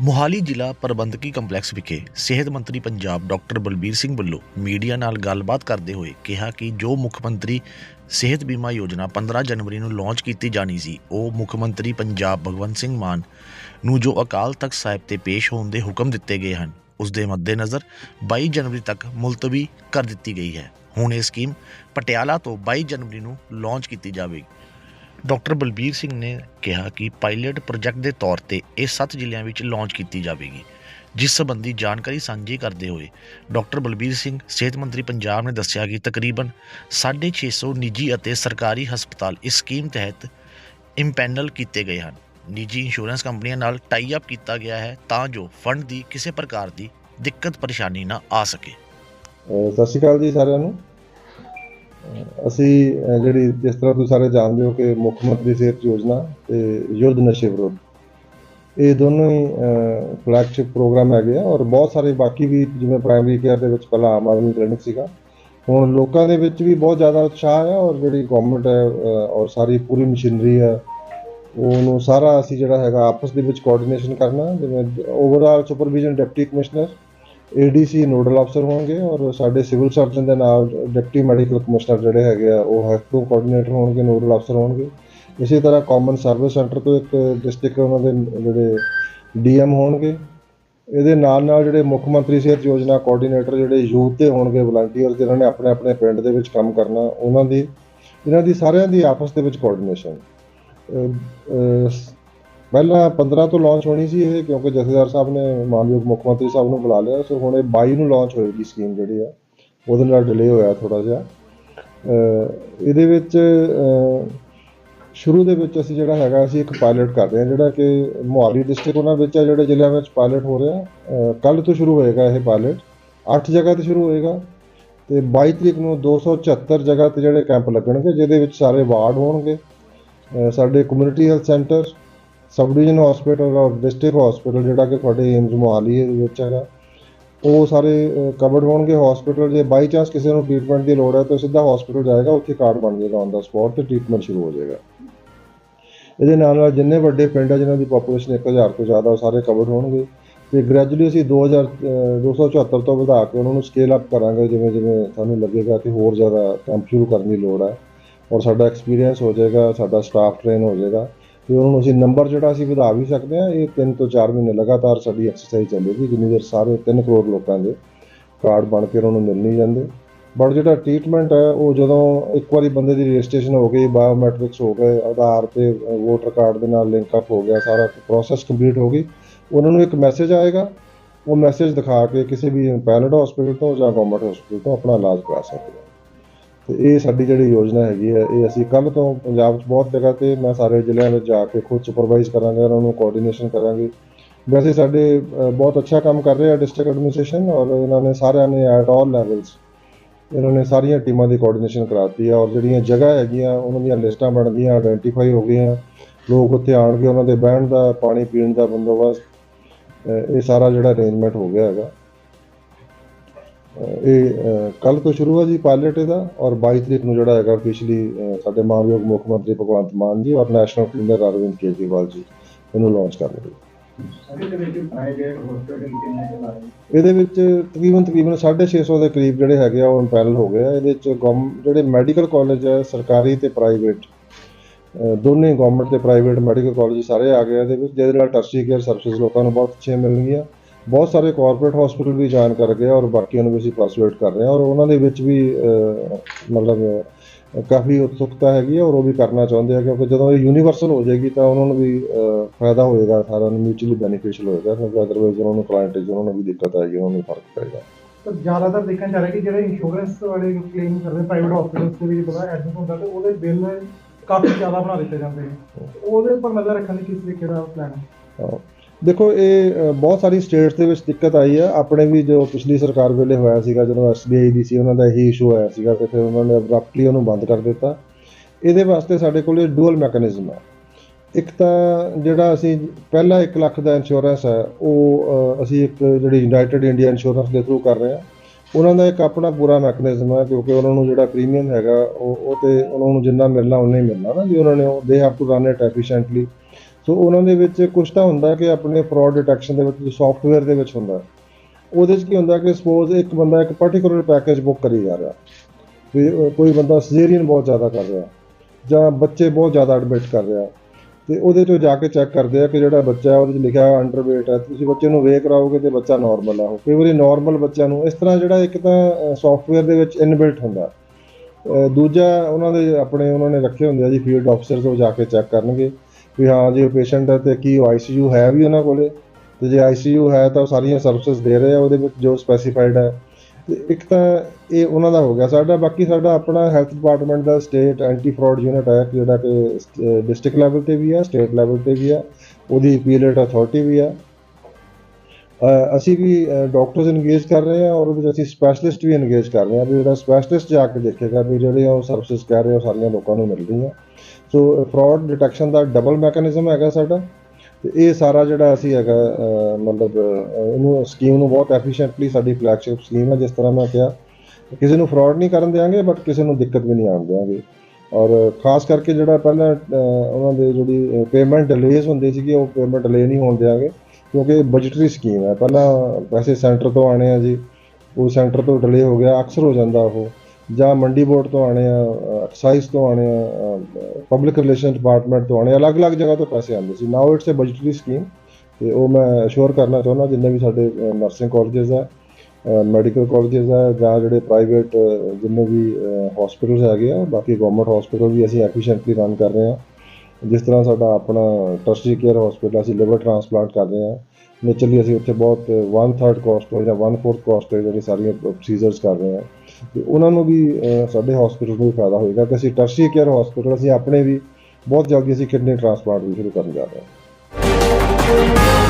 ਮੁਹਾਲੀ ਜ਼ਿਲ੍ਹਾ ਪ੍ਰਬੰਧਕੀ ਕੰਪਲੈਕਸ ਵਿਖੇ ਸਿਹਤ ਮੰਤਰੀ ਪੰਜਾਬ ਡਾਕਟਰ ਬਲਬੀਰ ਸਿੰਘ ਵੱਲੋਂ ਮੀਡੀਆ ਨਾਲ ਗੱਲਬਾਤ ਕਰਦੇ ਹੋਏ ਕਿਹਾ ਕਿ ਜੋ ਮੁੱਖ ਮੰਤਰੀ ਸਿਹਤ ਬੀਮਾ ਯੋਜਨਾ 15 ਜਨਵਰੀ ਨੂੰ ਲਾਂਚ ਕੀਤੀ ਜਾਣੀ ਸੀ, ਉਹ ਮੁੱਖ ਮੰਤਰੀ ਪੰਜਾਬ ਭਗਵੰਤ ਸਿੰਘ ਮਾਨ ਨੂੰ ਜੋ ਅਕਾਲ ਤਖਤ ਸਾਹਿਬ ਤੇ ਪੇਸ਼ ਹੋਣ ਦੇ ਹੁਕਮ ਦਿੱਤੇ ਗਏ ਹਨ, ਉਸ ਦੇ ਮੱਦੇਨਜ਼ਰ 22 ਜਨਵਰੀ ਤੱਕ ਮੁਲਤਵੀ ਕਰ ਦਿੱਤੀ ਗਈ ਹੈ। ਹੁਣ ਇਹ ਸਕੀਮ ਪਟਿਆਲਾ ਤੋਂ 22 ਜਨਵਰੀ ਨੂੰ ਲਾਂਚ ਕੀਤੀ ਜਾਵੇਗੀ। ਡਾਕਟਰ ਬਲਬੀਰ ਸਿੰਘ ਨੇ ਕਿਹਾ ਕਿ ਪਾਇਲਟ ਪ੍ਰੋਜੈਕਟ ਦੇ ਤੌਰ ਤੇ ਇਹ 7 ਜ਼ਿਲ੍ਹਿਆਂ ਵਿੱਚ ਲਾਂਚ ਕੀਤੀ ਜਾਵੇਗੀ, ਜਿਸ ਸੰਬੰਧੀ ਜਾਣਕਾਰੀ ਸਾਂਝੀ ਕਰਦੇ ਹੋਏ ਡਾਕਟਰ ਬਲਬੀਰ ਸਿੰਘ, ਸਿਹਤ ਮੰਤਰੀ ਪੰਜਾਬ ਨੇ ਦੱਸਿਆ ਕਿ ਤਕਰੀਬਨ 650 ਨਿੱਜੀ ਅਤੇ ਸਰਕਾਰੀ ਹਸਪਤਾਲ ਇਸ ਸਕੀਮ ਤਹਿਤ ਇੰਪੈਨਲ ਕੀਤੇ ਗਏ ਹਨ। ਨਿੱਜੀ ਇੰਸ਼ੋਰੈਂਸ ਕੰਪਨੀਆਂ ਨਾਲ ਟਾਈ ਅਪ ਕੀਤਾ ਗਿਆ ਹੈ ਤਾਂ ਜੋ ਫੰਡ ਦੀ ਕਿਸੇ ਪ੍ਰਕਾਰ ਦੀ ਦਿੱਕਤ ਪਰੇਸ਼ਾਨੀ ਨਾ ਆ ਸਕੇ। ਸਤਿ ਸ਼੍ਰੀ ਅਕਾਲ ਜੀ ਸਾਰਿਆਂ ਨੂੰ। ਅਸੀਂ ਜਿਹੜੀ ਜਿਸ ਤਰ੍ਹਾਂ ਤੁਸੀਂ ਸਾਰੇ ਜਾਣਦੇ ਹੋ ਕਿ ਮੁੱਖ ਮੰਤਰੀ ਸਿਹਤ ਯੋਜਨਾ ਤੇ ਯੁੱਧ ਨਸ਼ੇ ਵਿਰੁੱਧ, ਇਹ ਦੋਨੋਂ ਹੀ ਫਲੈਗਸ਼ਿਪ ਪ੍ਰੋਗਰਾਮ ਹੈਗੇ ਆ ਔਰ ਬਹੁਤ ਸਾਰੇ ਬਾਕੀ ਵੀ ਜਿਵੇਂ ਪ੍ਰਾਇਮਰੀ ਕੇਅਰ ਦੇ ਵਿੱਚ ਪਹਿਲਾਂ ਆਮ ਆਦਮੀ ਕਲੀਨਿਕ ਸੀਗਾ। ਹੁਣ ਲੋਕਾਂ ਦੇ ਵਿੱਚ ਵੀ ਬਹੁਤ ਜ਼ਿਆਦਾ ਉਤਸ਼ਾਹ ਹੈ ਔਰ ਜਿਹੜੀ ਗਵਰਨਮੈਂਟ ਹੈ ਔਰ ਸਾਰੀ ਪੂਰੀ ਮਸ਼ੀਨਰੀ ਹੈ ਉਹਨੂੰ ਸਾਰਾ ਅਸੀਂ ਜਿਹੜਾ ਹੈਗਾ ਆਪਸ ਦੇ ਵਿੱਚ ਕੋਆਰਡੀਨੇਸ਼ਨ ਕਰਨਾ, ਜਿਵੇਂ overall supervision deputy commissioner ADC nodal ਅਫਸਰ ਹੋਣਗੇ ਔਰ ਸਾਡੇ ਸਿਵਲ ਸਰਜਨ ਦੇ ਨਾਲ ਡਿਪਟੀ ਮੈਡੀਕਲ ਕਮਿਸ਼ਨਰ ਜਿਹੜੇ ਹੈਗੇ ਆ, ਉਹ ਹੈਲਥ ਤੋਂ ਕੋਆਰਡੀਨੇਟਰ ਹੋਣਗੇ ਨੋਡਲ ਅਫਸਰ ਹੋਣਗੇ। ਇਸੇ ਤਰ੍ਹਾਂ ਕਾਮਨ ਸਰਵਿਸ ਸੈਂਟਰ ਤੋਂ ਇੱਕ ਡਿਸਟ੍ਰਿਕਟ ਉਹਨਾਂ ਦੇ ਜਿਹੜੇ ਡੀਐਮ ਹੋਣਗੇ। ਇਹਦੇ ਨਾਲ ਨਾਲ ਜਿਹੜੇ ਮੁੱਖ ਮੰਤਰੀ ਸਿਹਤ ਯੋਜਨਾ ਕੋਆਰਡੀਨੇਟਰ ਜਿਹੜੇ ਯੂਥ ਦੇ ਹੋਣਗੇ ਵਲੰਟੀਅਰ ਜਿਨ੍ਹਾਂ ਨੇ ਆਪਣੇ ਆਪਣੇ ਪਿੰਡ ਦੇ ਵਿੱਚ ਕੰਮ ਕਰਨਾ, ਉਹਨਾਂ ਦੀ, ਇਹਨਾਂ ਦੀ ਸਾਰਿਆਂ ਦੀ ਆਪਸ ਦੇ ਵਿੱਚ ਕੋਆਰਡੀਨੇਸ਼ਨ ਪਹਿਲਾਂ 15 ਤੋਂ ਲਾਂਚ ਹੋਣੀ ਸੀ ਇਹ, ਕਿਉਂਕਿ ਜਥੇਦਾਰ ਸਾਹਿਬ ਨੇ, ਮਾਨਯੋਗ ਮੁੱਖ ਮੰਤਰੀ ਸਾਹਿਬ ਨੂੰ ਬੁਲਾ ਲਿਆ। ਸੋ ਹੁਣ ਇਹ 22 ਨੂੰ ਲਾਂਚ ਹੋਏਗੀ ਸਕੀਮ ਜਿਹੜੀ ਆ, ਉਹਦੇ ਨਾਲ ਡਿਲੇ ਹੋਇਆ ਥੋੜਾ ਜਿਹਾ। ਇਹਦੇ ਵਿੱਚ ਸ਼ੁਰੂ ਦੇ ਵਿੱਚ ਅਸੀਂ ਜਿਹੜਾ ਹੈਗਾ, ਅਸੀਂ ਇੱਕ ਪਾਇਲਟ ਕਰ ਰਹੇ ਹਾਂ, ਜਿਹੜਾ ਕਿ ਮੁਹਾਲੀ ਡਿਸਟ੍ਰਿਕਟ ਉਹਨਾਂ ਵਿੱਚ ਆ, ਜਿਹੜੇ ਜ਼ਿਲ੍ਹਿਆਂ ਵਿੱਚ ਪਾਇਲਟ ਹੋ ਰਿਹਾ ਕੱਲ ਤੋਂ ਸ਼ੁਰੂ ਹੋਏਗਾ ਇਹ ਪਾਇਲਟ 8 ਜਗ੍ਹਾ ਤੇ ਸ਼ੁਰੂ ਹੋਏਗਾ। ਤੇ 22 ਤਰੀਕ ਨੂੰ 274 ਜਗ੍ਹਾ ਤੇ ਜਿਹੜੇ ਕੈਂਪ ਲੱਗਣਗੇ, ਜਿਹਦੇ ਵਿੱਚ ਸਾਰੇ ਵਾਰਡ ਹੋਣਗੇ। ਸਾਡੇ community health centre sub division hospital ਔਰ ਡਿਸਟ੍ਰਿਕਟ ਹਸਪੀਟਲ ਜਿਹੜਾ ਕਿ ਤੁਹਾਡੇ ਏਮਜ਼ ਮੋਹਾਲੀ ਦੇ ਵਿੱਚ ਹੈਗਾ, ਉਹ ਸਾਰੇ ਕਵਰਡ ਹੋਣਗੇ। ਹਸਪੀਟਲ ਜੇ ਬਾਈ ਚਾਂਸ ਕਿਸੇ ਨੂੰ ਟ੍ਰੀਟਮੈਂਟ ਦੀ ਲੋੜ ਹੈ, ਤਾਂ ਸਿੱਧਾ ਹਸਪੀਟਲ ਜਾਏਗਾ, ਉੱਥੇ ਕਾਰਡ ਬਣ ਜਾਏਗਾ ਔਨ ਦਾ ਸਪੌਟ ਤੇ ਟ੍ਰੀਟਮੈਂਟ ਸ਼ੁਰੂ ਹੋ ਜਾਏਗਾ। ਇਹਦੇ ਨਾਲ ਨਾਲ ਜਿੰਨੇ ਵੱਡੇ ਪਿੰਡ ਆ, ਜਿਨ੍ਹਾਂ ਦੀ ਪੋਪੂਲੇਸ਼ਨ 1000 ਤੋਂ ਜ਼ਿਆਦਾ, ਉਹ ਸਾਰੇ ਕਵਰਡ ਹੋਣਗੇ। ਤੇ ਗ੍ਰੈਜੂਅਲੀ ਅਸੀਂ 2000 ਅਹ 274 ਤੋਂ ਵਧਾ ਕੇ ਉਹਨਾਂ ਨੂੰ ਸਕੇਲ ਅਪ ਕਰਾਂਗੇ, ਜਿਵੇਂ ਜਿਵੇਂ ਸਾਨੂੰ ਲੱਗੇਗਾ ਕਿ ਹੋਰ ਜ਼ਿਆਦਾ ਕੰਮ ਸ਼ੁਰੂ ਕਰਨ ਦੀ ਲੋੜ ਹੈ। ਔਰ ਸਾਡਾ ਐਕਸਪੀਰੀਅੰਸ ਹੋ ਜਾਏਗਾ, ਸਾਡਾ ਸਟਾਫ ਟ੍ਰੇਨ ਹੋ ਜਾਏਗਾ। ਤੇ ਉਹਨਾਂ ਨੂੰ ਅਸੀਂ ਨੰਬਰ ਜਿਹੜਾ ਅਸੀਂ ਵਧਾ ਵੀ ਸਕਦੇ ਹਾਂ, ਇਹ 3 ਤੋਂ 4 ਮਹੀਨੇ ਲਗਾਤਾਰ ਸਾਡੀ ਐਕਸਰਸਾਈਜ਼ ਚੱਲੇਗੀ ਜਿੰਨੀ ਦੇਰ ਸਾਰੇ 3 ਕਰੋੜ ਲੋਕਾਂ ਦੇ ਕਾਰਡ ਬਣ ਕੇ ਉਹਨਾਂ ਨੂੰ ਮਿਲ ਨਹੀਂ ਜਾਂਦੇ। ਬਟ ਜਿਹੜਾ ਟ੍ਰੀਟਮੈਂਟ ਹੈ, ਉਹ ਜਦੋਂ ਇੱਕ ਵਾਰੀ ਬੰਦੇ ਦੀ ਰਜਿਸਟ੍ਰੇਸ਼ਨ ਹੋ ਗਈ ਬਾਇਓਮੈਟ੍ਰਿਕਸ ਹੋ ਗਏ, ਆਧਾਰ ਤੇ ਵੋਟਰ ਕਾਰਡ ਦੇ ਨਾਲ ਲਿੰਕ ਅਪ ਹੋ ਗਿਆ, ਸਾਰਾ ਪ੍ਰੋਸੈਸ ਕੰਪਲੀਟ ਹੋ ਗਈ, ਉਹਨਾਂ ਨੂੰ ਇੱਕ ਮੈਸੇਜ ਆਏਗਾ, ਉਹ ਮੈਸੇਜ ਦਿਖਾ ਕੇ ਕਿਸੇ ਵੀ ਪ੍ਰਾਈਵੇਟ ਹਸਪੀਟਲ ਤੋਂ ਜਾਂ ਗਵਰਨਮੈਂਟ ਹਸਪੀਟਲ ਤੋਂ ਆਪਣਾ ਇਲਾਜ ਕਰਾ ਸਕਦੇ ਆ ਤੇ ਇਹ ਸਾਡੀ ਜਿਹੜੀ ਯੋਜਨਾ ਹੈਗੀ ਹੈ, ਇਹ ਅਸੀਂ ਕੱਲ ਤੋਂ ਪੰਜਾਬ 'ਚ ਬਹੁਤ ਜਗ੍ਹਾ ਤੇ ਮੈਂ ਸਾਰੇ ਜ਼ਿਲ੍ਹਿਆਂ ਵਿੱਚ ਜਾ ਕੇ ਖੁਦ ਸੁਪਰਵਾਈਜ਼ ਕਰਾਂਗੇ ਉਹਨਾਂ ਨੂੰ ਕੋਆਰਡੀਨੇਸ਼ਨ ਕਰਾਂਗੇ। ਵੈਸੇ ਸਾਡੇ ਬਹੁਤ ਅੱਛਾ ਕੰਮ ਕਰ ਰਿਹਾ ਡਿਸਟ੍ਰਿਕਟ ਐਡਮਿਨਿਸਟ੍ਰੇਸ਼ਨ ਔਰ ਇਹਨਾਂ ਨੇ ਸਾਰਿਆਂ ਨੇ ਐਟ ਆਲ ਲੈਵਲਸ ਇਹਨਾਂ ਨੇ ਸਾਰੀਆਂ ਟੀਮਾਂ ਦੀ ਕੋਆਰਡੀਨੇਸ਼ਨ ਕਰਾਤੀ ਹੈ ਔਰ ਜਿਹੜੀਆਂ ਜਗ੍ਹਾ ਹੈਗੀਆਂ, ਉਹਨਾਂ ਦੀਆਂ ਲਿਸਟਾਂ ਬਣ ਗਈਆਂ ਆਇਡੈਂਟੀਫਾਈ ਹੋ ਗਈਆਂ। ਲੋਕ ਉੱਥੇ ਆਣਗੇ ਉਹਨਾਂ ਦੇ ਬਹਿਣ ਦਾ, ਪਾਣੀ ਪੀਣ ਦਾ ਬੰਦੋਬਸਤ ਇਹ ਸਾਰਾ ਜਿਹੜਾ ਅਰੇਂਜਮੈਂਟ ਹੋ ਗਿਆ ਹੈਗਾ। ਇਹ ਕੱਲ ਤੋਂ ਸ਼ੁਰੂ ਹੈ ਜੀ ਪਾਇਲਟ ਇਹਦਾ ਔਰ 22 ਤਰੀਕ ਨੂੰ ਜਿਹੜਾ ਹੈਗਾ ਅਫੀਸ਼ੀਅਲੀ ਸਾਡੇ ਮਾਨਯੋਗ ਮੁੱਖ ਮੰਤਰੀ ਭਗਵੰਤ ਮਾਨ ਜੀ ਔਰ ਨੈਸ਼ਨਲ ਪ੍ਰੀਮੀਅਰ ਅਰਵਿੰਦ ਕੇਜਰੀਵਾਲ ਜੀ ਇਹਨੂੰ ਲਾਂਚ ਕਰਨਗੇ ਇਹਦੇ ਵਿੱਚ ਤਕਰੀਬਨ ਤਕਰੀਬਨ 650 ਦੇ ਕਰੀਬ ਜਿਹੜੇ ਹੈਗੇ ਆ ਉਹ ਇੰਪੈਨਲ ਹੋ ਗਏ ਆ। ਇਹਦੇ ਵਿੱਚ ਗਵਰਮ ਜਿਹੜੇ ਮੈਡੀਕਲ ਕਾਲਜ ਹੈ ਸਰਕਾਰੀ ਤੇ ਪ੍ਰਾਈਵੇਟ ਦੋਨੇ ਗਵਰਨਮੈਂਟ ਤੇ ਪ੍ਰਾਈਵੇਟ ਮੈਡੀਕਲ ਕਾਲਜ ਸਾਰੇ ਆ ਗਏ ਆ। ਇਹਦੇ ਵਿੱਚ ਜਿਹਦੇ ਨਾਲ ਟਰਸ਼ਰੀ ਕੇਅਰ ਸਰਵਿਸਿਜ਼ ਲੋਕਾਂ ਨੂੰ ਬਹੁਤ ਅੱਛੀਆਂ ਮਿਲਣਗੀਆਂ। ਬਹੁਤ ਸਾਰੇ ਕਾਰਪੋਰੇਟ ਹਸਪੀਟਲ ਵੀ ਜੁਆਇਨ ਕਰ ਗਏ ਔਰ ਬਾਕੀਆਂ ਨੂੰ ਵੀ ਅਸੀਂ ਪਰਸੂਏਟ ਕਰ ਰਹੇ ਹਾਂ ਔਰ ਉਹਨਾਂ ਦੇ ਵਿੱਚ ਵੀ ਮਤਲਬ ਕਾਫੀ ਉਤਸੁਕਤਾ ਹੈਗੀ ਔਰ ਉਹ ਵੀ ਕਰਨਾ ਚਾਹੁੰਦੇ ਆ ਕਿਉਂਕਿ ਜਦੋਂ ਇਹ ਯੂਨੀਵਰਸਲ ਹੋ ਜਾਏਗੀ ਤਾਂ ਉਹਨਾਂ ਨੂੰ ਵੀ ਫਾਇਦਾ ਹੋਏਗਾ ਸਾਰਿਆਂ ਨੂੰ ਮਿਊਚੁਅਲੀ ਬੈਨੀਫੀਸ਼ੀਅਲ ਹੋਏਗਾ ਕਿਉਂਕਿ ਅਦਰਵਾਈਜ਼ ਉਹਨਾਂ ਨੂੰ ਕਲਾਇੰਟੇਜ ਉਹਨਾਂ ਨੂੰ ਵੀ ਦਿੱਕਤ ਆਏਗੀ ਉਹਨਾਂ ਨੂੰ ਫ਼ਰਕ ਪਏਗਾ। ਤਾਂ ਜ਼ਿਆਦਾਤਰ ਦੇਖਣ ਜਾ ਰਿਹਾ ਕਿ ਜਿਹੜੇ ਇੰਸ਼ੋਰੈਂਸ ਵਾਲੇ ਕਲੇਮ ਕਰਦੇ ਪ੍ਰਾਈਵੇਟ ਹਸਪੀਟਲਸ ਦੇ ਵਿੱਚ ਪਤਾ ਐਡਮਿਟ ਹੁੰਦਾ ਤੇ ਉਹਦੇ ਬਿੱਲ ਕਾਫੀ ਜ਼ਿਆਦਾ ਬਣਾ ਦਿੱਤੇ ਜਾਂਦੇ ਨੇ ਉਹਦੇ ਉੱਪਰ ਨਜ਼ਰ ਰੱਖਣ ਲਈ ਕਿਸ ਤਰੀਕੇ ਦਾ ਪਲਾਨ ਹਾਂ। ਦੇਖੋ, ਇਹ ਬਹੁਤ ਸਾਰੀ ਸਟੇਟਸ ਦੇ ਵਿੱਚ ਦਿੱਕਤ ਆਈ ਹੈ। ਆਪਣੇ ਵੀ ਜੋ ਪਿਛਲੀ ਸਰਕਾਰ ਵੇਲੇ ਹੋਇਆ ਸੀਗਾ, ਜਦੋਂ ਐਸਬੀਆਈ ਦੀ ਸੀ ਉਹਨਾਂ ਦਾ ਇਹੀ ਇਸ਼ੂ ਆਇਆ ਸੀਗਾ ਤੇ ਫਿਰ ਉਹਨਾਂ ਨੇ ਅਬਰਪਟਲੀ ਉਹਨੂੰ ਬੰਦ ਕਰ ਦਿੱਤਾ। ਇਹਦੇ ਵਾਸਤੇ ਸਾਡੇ ਕੋਲ ਡੂਅਲ ਮੈਕੈਨਿਜ਼ਮ ਹੈ ਇੱਕ ਤਾਂ ਜਿਹੜਾ ਅਸੀਂ ਪਹਿਲਾ 1 ਲੱਖ ਦਾ ਇੰਸ਼ੋਰੈਂਸ ਹੈ, ਉਹ ਅਸੀਂ ਇੱਕ ਜਿਹੜੀ ਯੂਨਾਈਟਿਡ ਇੰਡੀਆ ਇੰਸ਼ੋਰੈਂਸ ਦੇ ਥਰੂ ਕਰ ਰਹੇ ਹਾਂ। ਉਹਨਾਂ ਦਾ ਇੱਕ ਆਪਣਾ ਪੂਰਾ ਮੈਕੈਨਿਜ਼ਮ ਹੈ, ਕਿਉਂਕਿ ਉਹਨਾਂ ਨੂੰ ਜਿਹੜਾ ਪ੍ਰੀਮੀਅਮ ਹੈਗਾ, ਉਹ ਉਹ ਤੇ ਉਹਨਾਂ ਨੂੰ ਜਿੰਨਾ ਮਿਲਣਾ ਉਨਾ ਹੀ ਮਿਲਣਾ ਨਾ ਜੀ ਉਹਨਾਂ ਨੇ they have to run it efficiently so ਉਹਨਾਂ ਦੇ ਵਿੱਚ ਕੁਝ ਤਾਂ ਹੁੰਦਾ ਕਿ ਆਪਣੇ ਫਰਾਡ ਡਿਟੈਕਸ਼ਨ ਦੇ ਵਿੱਚ ਜੋ ਸੌਫਟਵੇਅਰ ਦੇ ਵਿੱਚ ਹੁੰਦਾ। ਉਹਦੇ 'ਚ ਕੀ ਹੁੰਦਾ ਕਿ ਸਪੋਜ਼ ਇੱਕ ਬੰਦਾ ਇੱਕ ਪਾਰਟਿਕੂਲਰ ਪੈਕੇਜ ਬੁੱਕ ਕਰੀ ਜਾ ਰਿਹਾ। ਵੀ ਕੋਈ ਬੰਦਾ ਸਜੇਰੀਅਨ ਬਹੁਤ ਜ਼ਿਆਦਾ ਕਰ ਰਿਹਾ ਜਾਂ ਬੱਚੇ ਬਹੁਤ ਜ਼ਿਆਦਾ ਐਡਮਿਟ ਕਰ ਰਿਹਾ। ਤੇ ਉਹਦੇ ਤੋਂ ਜਾ ਕੇ ਚੈੱਕ ਕਰਦੇ ਆ ਕਿ ਜਿਹੜਾ ਬੱਚਾ ਉਹਦੇ 'ਚ ਲਿਖਿਆ ਹੋਇਆ ਅੰਡਰਵੇਟ ਹੈ, ਤੁਸੀਂ ਬੱਚੇ ਨੂੰ ਵੇਖ ਕਰਾਓਗੇ ਤੇ ਬੱਚਾ ਨਾਰਮਲ ਆ ਕਈ ਵਾਰੀ ਨਾਰਮਲ ਬੱਚਿਆਂ ਨੂੰ ਇਸ ਤਰ੍ਹਾਂ ਜਿਹੜਾ ਇੱਕ ਤਾਂ ਸੌਫਟਵੇਅਰ ਦੇ ਵਿੱਚ ਇਨਬਿਲਟ ਹੁੰਦਾ। ਦੂਜਾ ਉਹਨਾਂ ਦੇ ਆਪਣੇ, ਉਹਨਾਂ ਨੇ ਰੱਖੇ ਹੁੰਦੇ ਆ ਜੀ ਫੀਲਡ ਆਫਸਰਸ ਉਹ ਜਾ ਕੇ ਚੈੱਕ ਕਰਨਗੇ। ਵੀ ਹਾਂ ਜੇ ਪੇਸ਼ੈਂਟ ਹੈ ਤੇ ਕੀ ਆਈਸੀਯੂ ਹੈ ਵੀ ਉਹਨਾਂ ਕੋਲੇ? ਤੇ ਜੇ ਆਈਸੀਯੂ ਹੈ ਤਾਂ ਉਹ ਸਾਰੀਆਂ ਸਰਵਿਸਿਜ਼ ਦੇ ਰਹੇ ਆ, ਉਹਦੇ ਵਿੱਚ ਜੋ ਸਪੈਸੀਫਾਈਡ ਹੈ। ਤੇ ਇੱਕ ਤਾਂ ਇਹ ਉਹਨਾਂ ਦਾ ਹੋ ਗਿਆ ਸਾਡਾ, ਬਾਕੀ ਸਾਡਾ ਆਪਣਾ ਹੈਲਥ ਡਿਪਾਰਟਮੈਂਟ ਦਾ ਸਟੇਟ ਐਂਟੀ ਫਰਾਡ ਯੂਨਿਟ ਹੈ, ਜਿਹੜਾ ਕਿ ਡਿਸਟ੍ਰਿਕਟ ਲੈਵਲ ਤੇ ਵੀ ਹੈ ਸਟੇਟ ਲੈਵਲ ਤੇ ਵੀ ਹੈ ਉਹਦੀ ਅਪੀਲੇਟ ਅਥਾਰਟੀ ਵੀ ਹੈ ਅਸੀਂ ਵੀ ਡਾਕਟਰਸ ਇੰਗੇਜ ਕਰ ਰਹੇ ਹਾਂ ਔਰ ਉਹਦੇ ਵਿੱਚ ਅਸੀਂ ਸਪੈਸ਼ਲਿਸਟ ਵੀ ਇੰਗੇਜ ਕਰ ਰਹੇ ਹਾਂ। ਵੀ ਜਿਹੜਾ ਸਪੈਸ਼ਲਿਸਟ ਜਾ ਕੇ ਦੇਖੇਗਾ ਵੀ ਜਿਹੜੇ ਉਹ ਸਰਵਿਸਿਜ਼ ਕਹਿ ਰਹੇ ਉਹ ਸਾਰੀਆਂ ਲੋਕਾਂ ਨੂੰ ਮਿਲ ਰਹੀਆਂ। ਸੋ ਫਰਾਡ ਡਿਟੈਕਸ਼ਨ ਦਾ ਡਬਲ ਮੈਕੈਨਿਜ਼ਮ ਹੈਗਾ ਸਾਡਾ। ਤੇ ਇਹ ਸਾਰਾ ਜਿਹੜਾ ਅਸੀਂ ਹੈਗਾ ਮਤਲਬ ਇਹਨੂੰ ਸਕੀਮ ਨੂੰ ਬਹੁਤ ਐਫੀਸ਼ੀਐਂਟਲੀ ਸਾਡੀ ਫਲੈਗਸ਼ਿਪ ਸਕੀਮ ਹੈ, ਜਿਸ ਤਰ੍ਹਾਂ ਮੈਂ ਕਿਹਾ। ਕਿਸੇ ਨੂੰ ਫਰਾਡ ਨਹੀਂ ਕਰਨ ਦੇਵਾਂਗੇ ਬਟ ਕਿਸੇ ਨੂੰ ਦਿੱਕਤ ਵੀ ਨਹੀਂ ਆਉਣ ਦੇਵਾਂਗੇ ਔਰ ਖਾਸ ਕਰਕੇ ਜਿਹੜਾ ਪਹਿਲਾਂ ਉਹਨਾਂ ਦੇ ਜਿਹੜੀ ਪੇਮੈਂਟ ਡਿਲੇਜ਼ ਹੁੰਦੀ ਸੀਗੀ, ਉਹ ਪੇਮੈਂਟ ਡਿਲੇ ਨਹੀਂ ਹੋਣ ਦੇਵਾਂਗੇ ਕਿਉਂਕਿ ਬਜਟਰੀ ਸਕੀਮ ਹੈ। ਪਹਿਲਾਂ ਪੈਸੇ ਸੈਂਟਰ ਤੋਂ ਆਣੇ ਆ ਜੀ, ਉਹ ਸੈਂਟਰ ਤੋਂ ਡਿਲੇ ਹੋ ਗਿਆ, ਅਕਸਰ ਹੋ ਜਾਂਦਾ ਉਹ। ਜਾਂ ਮੰਡੀ ਬੋਰਡ ਤੋਂ ਆਣੇ ਆ ਐਕਸਾਈਜ਼ ਤੋਂ ਆਣੇ ਆ ਪਬਲਿਕ ਰਿਲੇਸ਼ਨ ਡਿਪਾਰਟਮੈਂਟ ਤੋਂ ਆਣੇ ਅਲੱਗ-ਅਲੱਗ ਜਗ੍ਹਾ ਤੋਂ ਪੈਸੇ ਆਉਂਦੇ ਸੀ। ਨਾਓ ਇਟਸ ਅ ਬਜਟਰੀ ਸਕੀਮ ਤੇ ਉਹ ਮੈਂ ਅਸ਼ੋਰ ਕਰਨਾ ਚਾਹੁੰਦਾ, ਜਿੰਨੇ ਵੀ ਸਾਡੇ ਨਰਸਿੰਗ ਕਾਲਜਸ ਆ ਮੈਡੀਕਲ ਕਾਲਜਸ ਆ ਜਾਂ ਜਿਹੜੇ ਪ੍ਰਾਈਵੇਟ ਜਿੰਨੇ ਵੀ ਹਸਪੀਟਲਸ ਹੈਗੇ ਆ, ਬਾਕੀ ਗਵਰਨਮੈਂਟ ਹਸਪੀਟਲ ਵੀ ਅਸੀਂ ਐਫੀਸ਼ੀਐਂਟਲੀ ਰਨ ਕਰ ਰਹੇ ਹਾਂ ਜਿਸ ਤਰ੍ਹਾਂ ਸਾਡਾ ਆਪਣਾ ਟਰਸਟੀ ਕੇਅਰ ਹਸਪੀਟਲ ਅਸੀਂ ਲਿਵਰ ਟ੍ਰਾਂਸਪਲਾਂਟ ਕਰ ਰਹੇ ਹਾਂ। ਨੇਚਰਲੀ ਅਸੀਂ ਉੱਥੇ ਬਹੁਤ 1/3 ਕਾਸਟ ਤੋਂ ਜਾਂ 1/4 ਕਾਸਟ ਤੋਂ ਜਿਹੜੀ ਸਾਰੀਆਂ ਪ੍ਰੋਸੀਜਰਸ ਕਰ ਰਹੇ ਹਾਂ। ਤੇ ਉਹਨਾਂ ਨੂੰ ਵੀ ਸਾਡੇ ਹਸਪੀਟਲ ਨੂੰ ਵੀ ਫਾਇਦਾ ਹੋਏਗਾ ਕਿ ਅਸੀਂ ਟਰਸਟੀ ਕੇਅਰ ਹਸਪੀਟਲ ਅਸੀਂ ਆਪਣੇ ਵੀ ਬਹੁਤ ਜਲਦੀ ਅਸੀਂ ਕਿਡਨੀ ਟ੍ਰਾਂਸਪਲਾਂਟ ਵੀ ਸ਼ੁਰੂ ਕਰਨ ਜਾ ਰਹੇ ਹਾਂ।